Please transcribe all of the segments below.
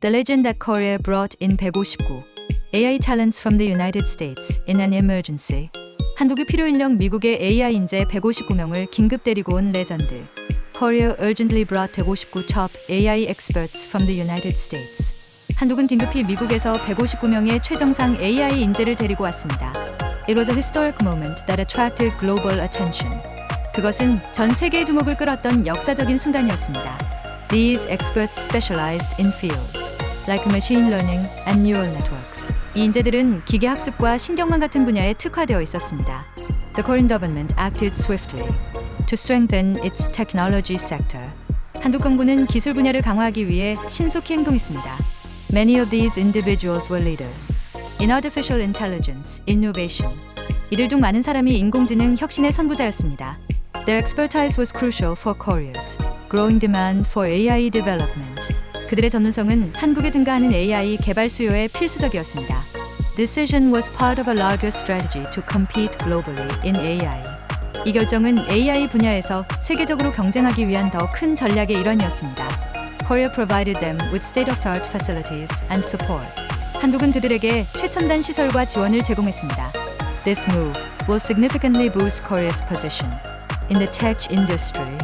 The legend that Korea brought in 159. AI talents from the United States in an emergency. 한국의 필요 인력 미국의 AI 인재 159명을 긴급 데리고 온 레전드. Korea urgently brought 159 top AI experts from the United States. 한국은 긴급히 미국에서 159명의 최정상 AI 인재를 데리고 왔습니다. It was a historic moment that attracted global attention. 그것은 전 세계의 주목을 끌었던 역사적인 순간이었습니다. These experts specialized in fields like machine learning and neural networks. 이 인재들은 기계 학습과 신경망 같은 분야에 특화되어 있었습니다. The Korean government acted swiftly to strengthen its technology sector. 한국 정부는 기술 분야를 강화하기 위해 신속히 행동했습니다. Many of these individuals were leaders in artificial intelligence, innovation. 이들 중 많은 사람이 인공지능 혁신의 선구자였습니다. Their expertise was crucial for Korea's growing demand for AI development. 그들의 전문성은 한국에 증가하는 AI 개발 수요에 필수적이었습니다. Decision was part of a larger strategy to compete globally in AI. 이 결정은 AI 분야에서 세계적으로 경쟁하기 위한 더 큰 전략의 일환이었습니다. Korea provided them with state-of-the-art facilities and support. 한국은 그들에게 최첨단 시설과 지원을 제공했습니다. This move will significantly boost Korea's position in the tech industry.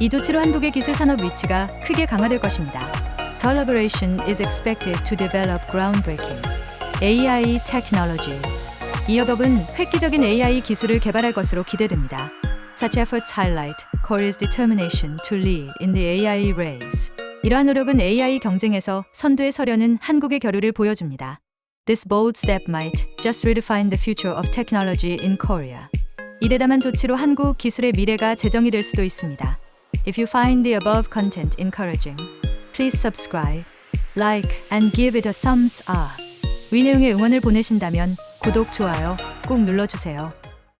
이 조치로 한국의 기술 산업 위치가 크게 강화될 것입니다. Collaboration is expected to develop groundbreaking AI technologies. 이 협업은 획기적인 AI 기술을 개발할 것으로 기대됩니다. Such efforts highlight Korea's determination to lead in the AI race. 이러한 노력은 AI 경쟁에서 선두에 서려는 한국의 겨루를 보여줍니다. This bold step might just redefine the future of technology in Korea. 이 대담한 조치로 한국 기술의 미래가 재정이 될 수도 있습니다. If you find the above content encouraging, please subscribe, like, and give it a thumbs up. 위 내용의 응원을 보내신다면 구독, 좋아요 꼭 눌러주세요.